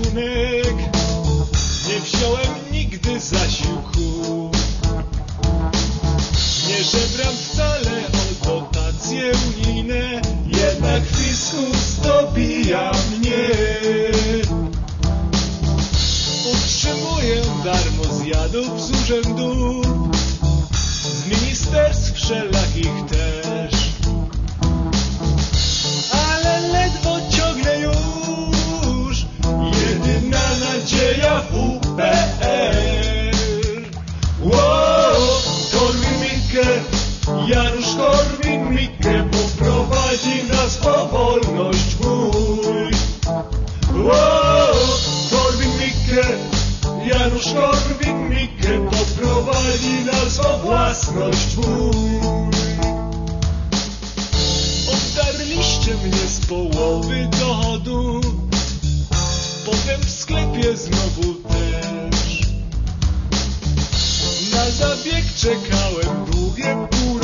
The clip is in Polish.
rachunek. Nie wziąłem nigdy zasiłku. Nie żebram wcale o dotacje unijne Jednak fiskus dobija mnie. Utrzymuję darmo zjadów z urzędu Janusz Korwin-Mikke poprowadzi nas o własność bój. Odarliście mnie z połowy dochodu, potem w sklepie znowu też. Na zabieg czekałem długie pół